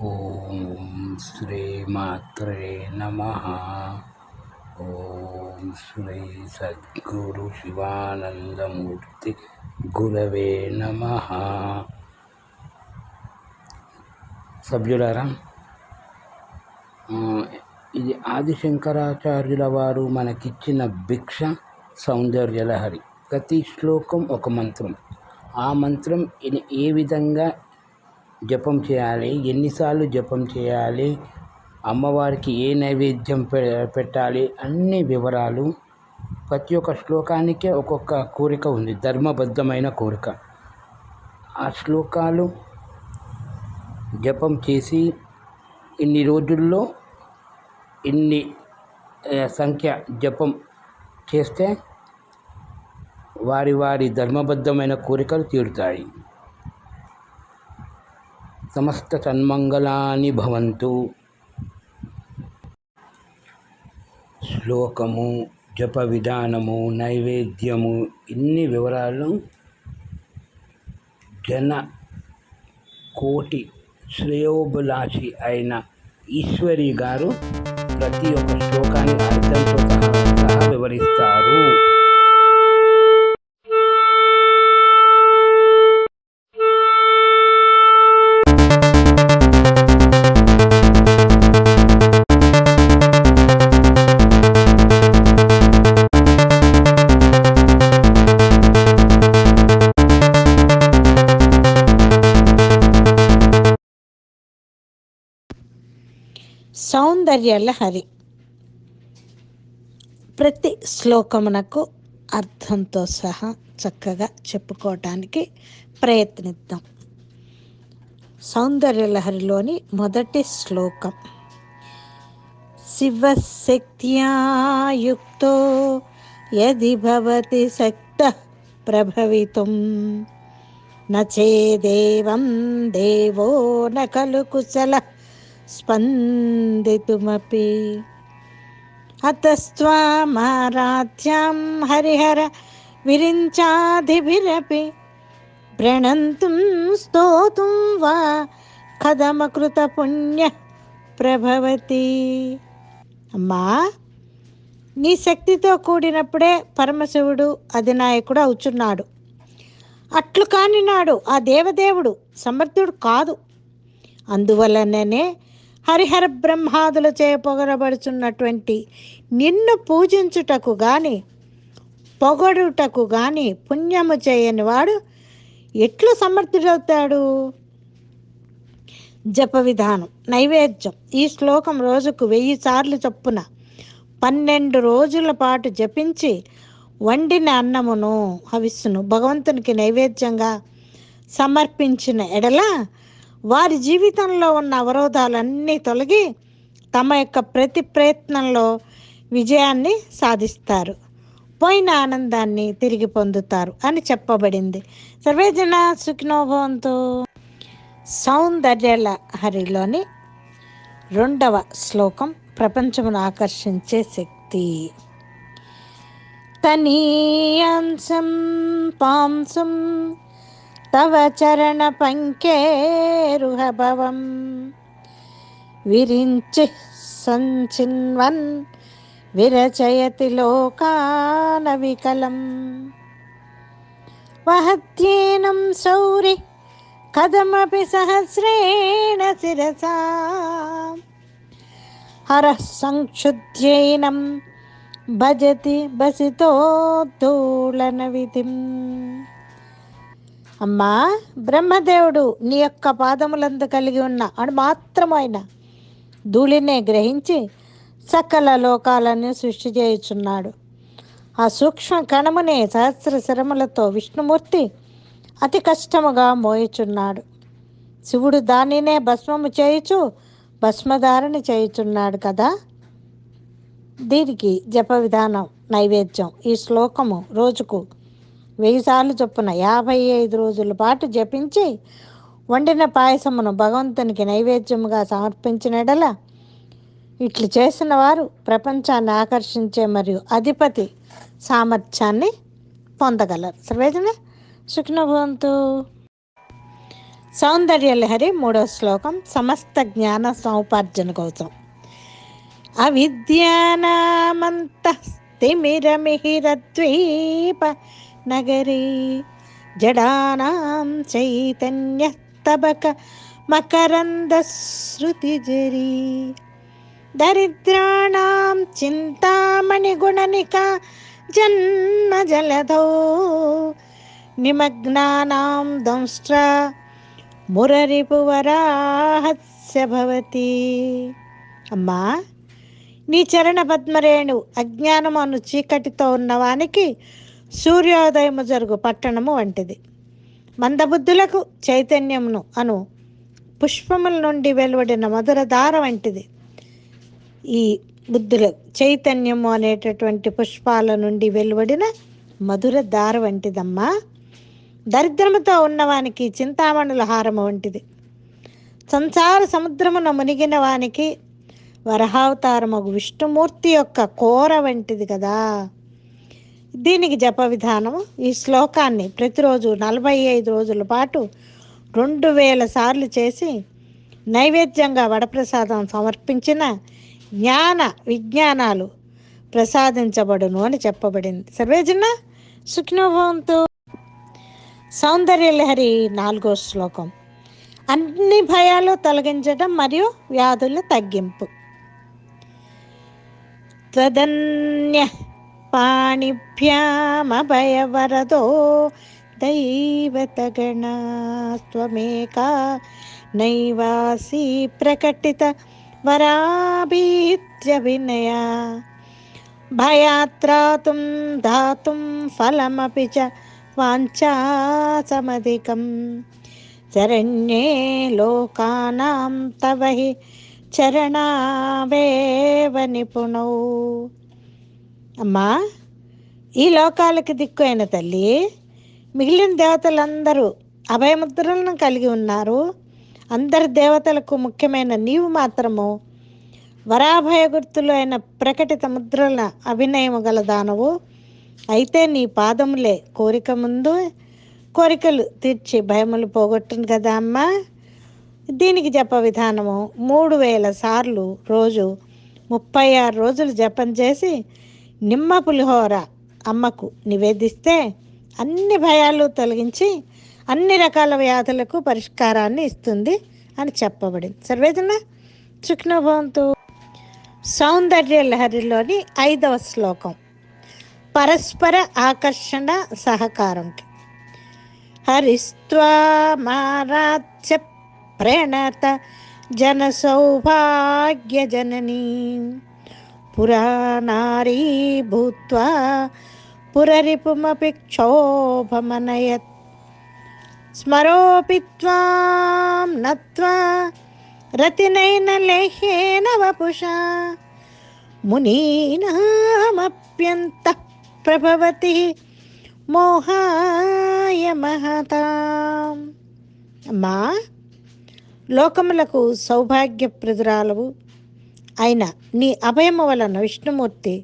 ఓం శ్రీమాత్రే నమ. ఓం శ్రీ సద్గురు శివానందమూర్తి గురవే నమ. సభ్యులారా ఇది ఆదిశంకరాచార్యుల వారు మనకిచ్చిన భిక్ష సౌందర్యలహరి. ప్రతి శ్లోకం ఒక మంత్రం. ఆ మంత్రం ఏ విధంగా జపం చేయాలి ఎన్నిసార్లు జపం చేయాలి అమ్మవారికి ఏ నైవేద్యం పె పెట్టాలి అన్ని వివరాలు ప్రతి ఒక్క శ్లోకానికే ఒక్కొక్క కోరిక ఉంది ధర్మబద్ధమైన కోరిక. ఆ శ్లోకాలు జపం చేసి ఇన్ని రోజుల్లో ఇన్ని సంఖ్య జపం చేస్తే వారి వారి ధర్మబద్ధమైన కోరికలు తీరుతాయి. సమస్త సన్మంగళాని భవంతు. శ్లోకము జప విధానము నైవేద్యము ఇన్ని వివరాలు జన కోటి శ్రేయోభిలాషి అయిన ఈశ్వరి గారు ప్రతి ఒక్క శ్లోకాన్ని అర్థంతో సహా వివరిస్తారు. సౌందర్య హరి. ప్రతి శ్లోకమునకు అర్థంతో సహా చక్కగా చెప్పుకోవటానికి ప్రయత్నిద్దాం. సౌందర్య లహరిలోని మొదటి శ్లోకం. శివశక్త్యాయుక్తో యది భవతి శక్త ప్రభవితుం. నచేదేవం దేవో న ఖలు కుశల స్పందితుమపి అతస్వామారాధ్యాం హరిహర విరించాదిభిరపి ప్రణంతుం స్తోతుం వా కథమకృత పుణ్య ప్రభవతి. అమ్మా నీ శక్తితో కూడినప్పుడే పరమశివుడు అధినాయకుడు అవుచున్నాడు. అట్లు కాని నాడు ఆ దేవదేవుడు సమర్థుడు కాదు. అందువలననే హరిహర బ్రహ్మాదులు చేయపొగరబడుచున్నటువంటి నిన్ను పూజించుటకు గాని పొగడుటకు గాని పుణ్యము చేయని వాడు ఎట్లు సమర్థుడవుతాడు? జప విధానం నైవేద్యం. ఈ శ్లోకం రోజుకు వెయ్యి సార్లు చొప్పున పన్నెండు రోజుల పాటు జపించి వండిన అన్నమును హవిస్సును భగవంతునికి నైవేద్యంగా సమర్పించిన ఎడల వారి జీవితంలో ఉన్న అవరోధాలన్నీ తొలగి తమ యొక్క ప్రతి ప్రయత్నంలో విజయాన్ని సాధిస్తారు. పోయిన ఆనందాన్ని తిరిగి పొందుతారు అని చెప్పబడింది. సర్వేజన సుఖినోభవంతు. సౌందర్యల హరిలోని రెండవ శ్లోకం ప్రపంచమును ఆకర్షించే శక్తి. తనీయాంశం పాంసం తవ చరణ పంకేరుహభవం విరించి సంచిన్వన్ విరచయతి లోకాన వికలం. వహత్యేనం సౌరి కథమపి సహస్రేణ శిరసా. హరః సంక్షుధ్యైనం భజతి బసితోద్దూళన విధిం అమ్మా బ్రహ్మదేవుడు నీ యొక్క పాదములందు కలిగి ఉన్న అణు ఆయన ధూళినే గ్రహించి సకల లోకాలను సృష్టి చేయుచున్నాడు. ఆ సూక్ష్మ కణమునే సహస్ర శరములతో విష్ణుమూర్తి అతి కష్టముగా మోయుచున్నాడు. శివుడు దానినే భస్మము చేయుచు భస్మధారణ చేయుచున్నాడు కదా? దీనికి జప విధానం నైవేద్యం ఈ శ్లోకము రోజుకు వెయ్యిసార్లు చొప్పున యాభై ఐదు రోజుల పాటు జపించి వండిన పాయసమును భగవంతునికి నైవేద్యముగా సమర్పించినడల ఇట్లు చేసిన వారు ప్రపంచాన్ని ఆకర్షించే మరియు అధిపతి సామర్థ్యాన్ని పొందగలరు. సర్వేజన సుఖినభవంతు. సౌందర్యలహరి మూడో శ్లోకం సమస్త జ్ఞాన సముపార్జన కోసం. అవిద్యానామంతస్తిమిరమిహిరద్వీప నగరీ జడానాం చైతన్య తబక మకరంద శృతిజరీ దరిద్రాణం చింతామణి గుణనిక జన్మ జలధౌ నిమగ్నానాం దంష్ట్ర మురరిపువరాహస్య భవతి అమ్మా నీ చరణ పద్మరేణు అజ్ఞానము అను చీకటితో ఉన్నవానికి సూర్యోదయము జరుగు పట్టణము వంటిది. మందబుద్ధులకు చైతన్యమును అను పుష్పముల నుండి వెలువడిన మధుర దార వంటిది. ఈ బుద్ధుల చైతన్యము అనేటటువంటి పుష్పాల నుండి వెలువడిన మధుర దార వంటిదమ్మా. దరిద్రముతో ఉన్నవానికి చింతామణుల హారము వంటిది. సంసార సముద్రమున మునిగిన వానికి వరహావతారమగు విష్ణుమూర్తి యొక్క కోర వంటిది కదా. దీనికి జప విధానం ఈ శ్లోకాన్ని ప్రతిరోజు నలభై ఐదు రోజుల పాటు రెండు వేల సార్లు చేసి నైవేద్యంగా వడప్రసాదం సమర్పించిన జ్ఞాన విజ్ఞానాలు ప్రసాదించబడును అని చెప్పబడింది. సర్వేజన సౌందర్య సౌందర్యలహరి నాలుగో శ్లోకం. అన్ని భయాలు తొలగించడం మరియు వ్యాధుల తగ్గింపు. త్వదన్య పాణిభ్యామభయవరదో దైవతగణ త్వమేకా నైవాసి ప్రకటిత వరాభీత్య వినయ భయాత్రాతుం దాతుం ఫలమపి చ వాంఛాసమధికం. శరణ్యే లోకానాం తవ హి చరణావేవ నిపుణౌ. అమ్మా ఈ లోకాలకి దిక్కు అయిన తల్లి మిగిలిన దేవతలందరూ అభయముద్రలను కలిగి ఉన్నారు. అందరి దేవతలకు ముఖ్యమైన నీవు మాత్రము వరాభయ గుర్తులు అయిన ప్రకటిత ముద్రల అభినయము గల దానవు. అయితే నీ పాదములే కోరిక ముందు కోరికలు తీర్చి భయములు పోగొట్టును కదా అమ్మా. దీనికి జప విధానము మూడు వేల సార్లు రోజు ముప్పై ఆరు రోజులు జపం చేసి నిమ్మ పులిహోర అమ్మకు నివేదిస్తే అన్ని భయాలు తొలగించి అన్ని రకాల వ్యాధులకు పరిష్కారాన్ని ఇస్తుంది అని చెప్పబడింది. సర్వేదన చుక్నభవంతు సౌందర్య లహరిలోని ఐదవ శ్లోకం. పరస్పర ఆకర్షణ సహకారంకి హరిస్వామారాధ్య ప్రణత జన సౌభాగ్య జననీ. పురాణారీ భూత్వా పురరిపుమపి క్షోభమనయత్ స్మరోపి త్వాం నత్వా రతినైన లేహేన వపుషా మునీనామప్యంత ప్రభవతి మోహాయ మహత అమ్మా లోకములకు సౌభాగ్యప్రదురాలవు అయిన నీ అభయము వలన విష్ణుమూర్తి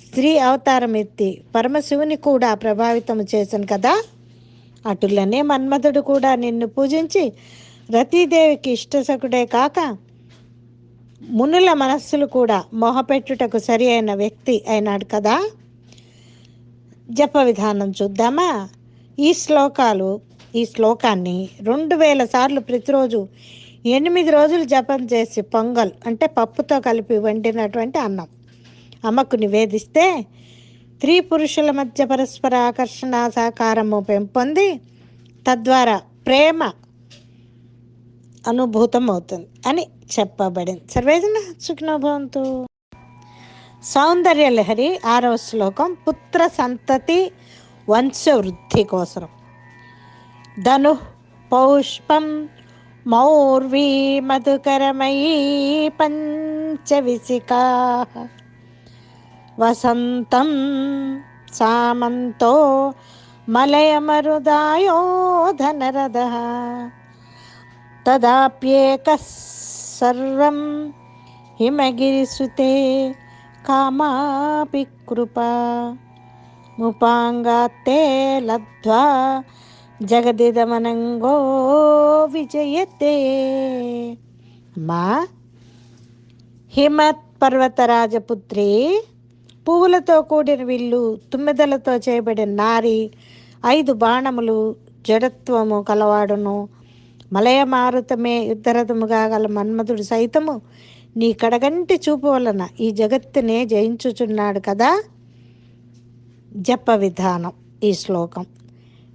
స్త్రీ అవతారం ఎత్తి పరమశివుని కూడా ప్రభావితం చేశాను కదా? అటులనే మన్మధుడు కూడా నిన్ను పూజించి రతీదేవికి ఇష్టసకుడే కాక మునుల మనస్సులు కూడా మొహపెట్టుటకు సరి అయిన వ్యక్తి అయినాడు కదా? జప విధానం చూద్దామా? ఈ శ్లోకాలు ఈ శ్లోకాన్ని రెండు వేల సార్లు ప్రతిరోజు ఎనిమిది రోజులు జపం చేసి పొంగల్ అంటే పప్పుతో కలిపి వండినటువంటి అన్నం. అమ్మకు నివేదిస్తే స్త్రీ పురుషుల మధ్య పరస్పర ఆకర్షణ సహకారము పెంపొంది తద్వారా ప్రేమ అనుభూతం అవుతుంది అని చెప్పబడింది. సర్వేజన సుఖినోభవంతు సౌందర్య లహరి ఆరవ శ్లోకం పుత్ర సంతతి వంశవృద్ధి కోసం ధను పౌష్పం मौर्वी मधुकरमयी पञ्चविसिकाः वसन्तं सामन्तो मलयमरुदायो धनरदः। तदाप्येकः सर्वं हिमगिरिसुते कामापि कृपा मुपाङ्गात्ते लब्ध्वा జగదిదమనంగో విజయతే. మా హిమత్ పర్వతరాజపుత్రి పువ్వులతో కూడిన విల్లు తుమ్మెదలతో చేయబడిన నారి ఐదు బాణములు జడత్వము కలవాడును. మలయమారుతమే యుద్ధరథముగా గల మన్మధుడు సైతము నీ కడగంటి చూపు వలన ఈ జగత్తునే జయించుచున్నాడు కదా? జప విధానం ఈ శ్లోకం.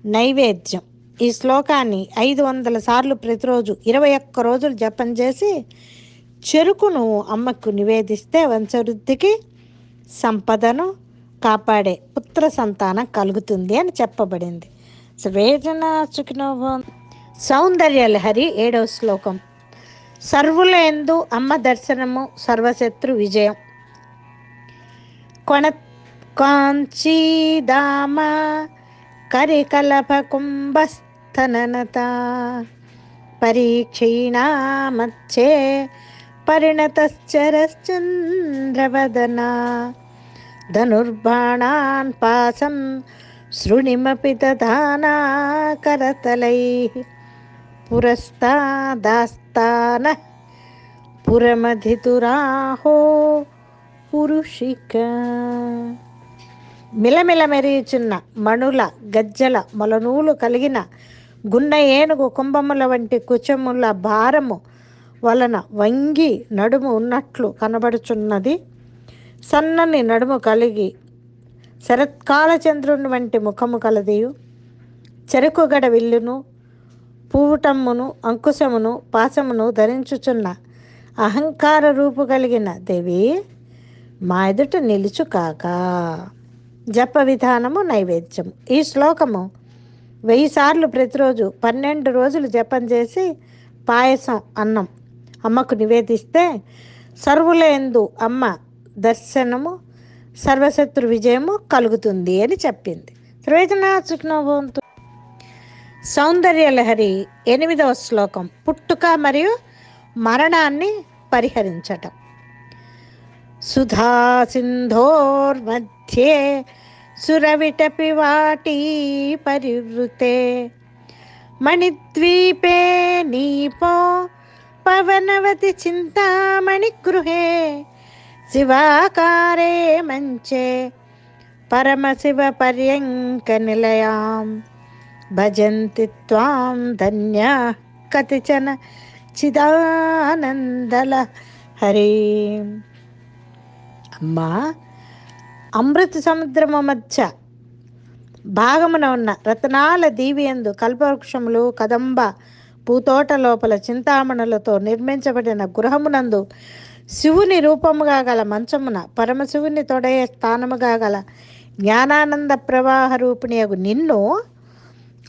నైవేద్యం. ఈ శ్లోకాన్ని ఐదు వందల సార్లు ప్రతిరోజు ఇరవై ఒక్క రోజులు జపం చేసి చెరుకును అమ్మకు నివేదిస్తే వంశవృద్ధికి సంపదను కాపాడే పుత్ర సంతానం కలుగుతుంది అని చెప్పబడింది. స్వేదన చుకినోభం సౌందర్య లహరి ఏడవ శ్లోకం. సర్వుల ఎందు అమ్మ దర్శనము సర్వశత్రు విజయం. కొణ కాంచీదామ करिकलपकुम्भस्तननता परीक्षीणामच्छे परिणतश्चरश्चन्द्रवदना। धनुर्बाणान् पासं श्रृणिमपि दधाना करतलैः। पुरस्तादास्तानः पुरमधितुराहो पुरुषिका। మిలమిల మెరియుచున్న మణుల గజ్జల మొలనూలు కలిగిన గున్న ఏనుగు కుంభముల వంటి కుచముల భారము వలన వంగి నడుము ఉన్నట్లు కనబడుచున్నది. సన్నని నడుము కలిగి శరత్కాల చంద్రుని వంటి ముఖము కలదియు. చెరుకుగడ విల్లును పువ్వుటమ్మును అంకుశమును పాశమును ధరించుచున్న అహంకార రూపు కలిగిన దేవి మా ఎదుట నిలుచుకాక. జప విధానము నైవేద్యము. ఈ శ్లోకము వెయ్యి సార్లు ప్రతిరోజు పన్నెండు రోజులు జపం చేసి పాయసం అన్నం అమ్మకు నివేదిస్తే సర్వులేందు అమ్మ దర్శనము సర్వశత్రు విజయము కలుగుతుంది అని చెప్పింది. సర్వేజన సుఖ్నోభవంతు సౌందర్య లహరి ఎనిమిదవ శ్లోకం. పుట్టుక మరియు మరణాన్ని పరిహరించటం. సుధా సింధోర్మధ్య సురవిటపి వాటీ పరివృతే. మణిద్వీపే నీపో పవనవతి చింతామణి గృహే. శివాకారే మంచే పరమశివ పర్యంక నిలయాం. భజంతి త్వాం ధన్య కతిచన చిదానందల హరి. అమ్మా అమృత సముద్రము మధ్య భాగమున ఉన్న రత్నాల దీవియందు కల్పవృక్షములు కదంబ పూతోట లోపల చింతామణులతో నిర్మించబడిన గృహమునందు శివుని రూపముగా గల మంచమున పరమశివుని తొడయ స్థానముగా గల జ్ఞానానంద ప్రవాహ రూపిణియగు నిన్ను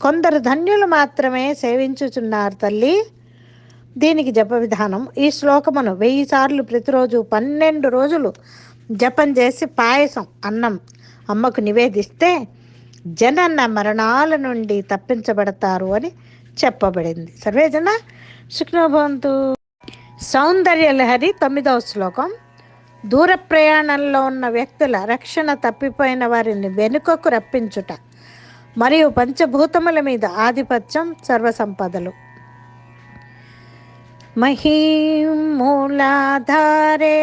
కొందరు ధన్యులు మాత్రమే సేవించుచున్నారు తల్లి. దీనికి జప విధానం ఈ శ్లోకమును వెయ్యి సార్లు ప్రతిరోజు పన్నెండు రోజులు జపం చేసి పాయసం అన్నం అమ్మకు నివేదిస్తే జనన మరణాల నుండి తప్పించబడతారు అని చెప్పబడింది. సర్వేజన సుఖ్నోభవంతు. సౌందర్య లహరి తొమ్మిదవ శ్లోకం. దూర ప్రయాణంలో ఉన్న వ్యక్తుల రక్షణ తప్పిపోయిన వారిని వెనుకకు రప్పించుట మరియు పంచభూతముల మీద ఆధిపత్యం సర్వసంపదలు. మహీం మూలాధారే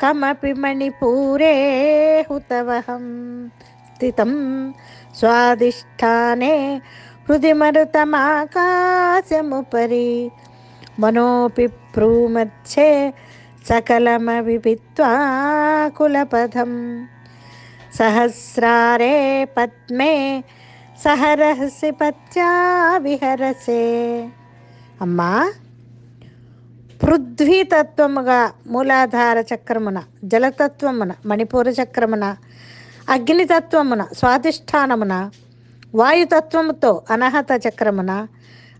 कमपि मणिपूरे हुतवहं स्थितं स्वादिष्ठाने हृदि मरुतमाकाशमुपरि मनोऽपि प्रूमच्छे सकलमविपित्वा कुलपथं। सहस्रारे पद्मे सहरसि पत्या विहरसे। अम्मा? పృథ్వీతత్వముగా మూలాధార చక్రమున జలతత్వమున మణిపూర చక్రమున అగ్నితత్వమున స్వాధిష్టానమున వాయుతత్వముతో అనహత చక్రమున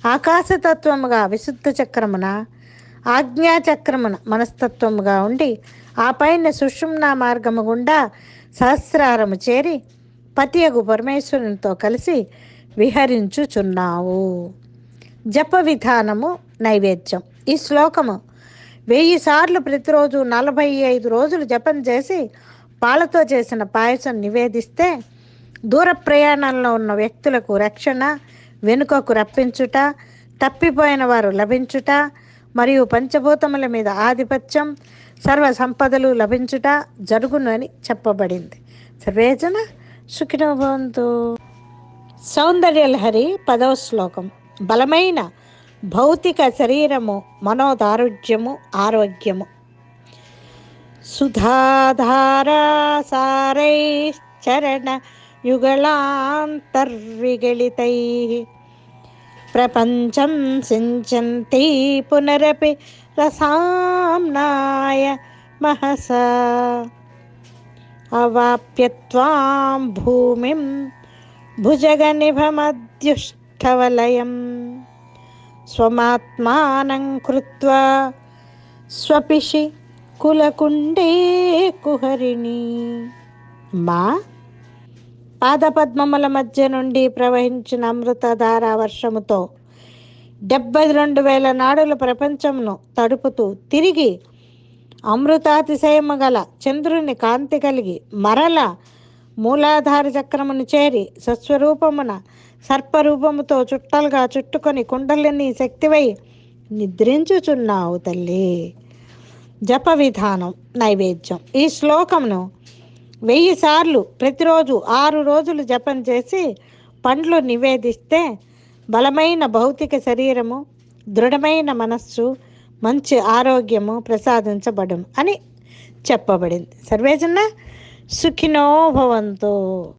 ఆకాశతత్వముగా విశుద్ధ చక్రమున ఆజ్ఞా చక్రమున మనస్తత్వముగా ఉండి ఆ పైన సుషుమ్న మార్గము గుండా సహస్రారము చేరి పతియగు పరమేశ్వరునితో కలిసి విహరించుచున్నావు. జప విధానము నైవేద్యం. ఈ శ్లోకము. వెయ్యి సార్లు ప్రతిరోజు నలభై ఐదు రోజులు జపం చేసి పాలతో చేసిన పాయసం నివేదిస్తే దూర ప్రయాణంలో ఉన్న వ్యక్తులకు రక్షణ వెనుకకు రప్పించుట తప్పిపోయిన వారు లభించుట మరియు పంచభూతముల మీద ఆధిపత్యం సర్వ సంపదలు లభించుట జరుగును అని చెప్పబడింది. సర్వేజన సుఖినోభవంతు సౌందర్యలహరి పదవ శ్లోకం. బలమైన భౌతిక శరీరము మనోదారుఢ్యము ఆరోగ్యము. సుధాధారాసారైశ్చరణ యుగళాంతర్విగళితై. ప్రపంచం సించంతి పునరపి రసాంనాయ మహస. అవాప్యత్వాం భూమిం భుజగనిభమద్యుష్టవలయం స్వమాత్మానం కృత్వా స్వపిషి కులకుండే కుహరిణి మా పాదపద్మముల మధ్య నుండి ప్రవహించిన అమృతధార వర్షముతో డెబ్బై రెండు వేల నాడుల ప్రపంచమును తడుపుతూ తిరిగి అమృతాతిశయము గల చంద్రుని కాంతి కలిగి మరల మూలాధార చక్రమును చేరి సస్వరూపమున సర్పరూపముతో చుట్టలుగా చుట్టుకొని కుండలిని శక్తివై నిద్రించుచున్నావు తల్లి. జప విధానం నైవేద్యం. ఈ శ్లోకమును వెయ్యి సార్లు ప్రతిరోజు ఆరు రోజులు జపం చేసి పండ్లు నివేదిస్తే బలమైన భౌతిక శరీరము దృఢమైన మనస్సు మంచి ఆరోగ్యము ప్రసాదించబడును అని చెప్పబడింది. సర్వేజన సుఖినోభవంతో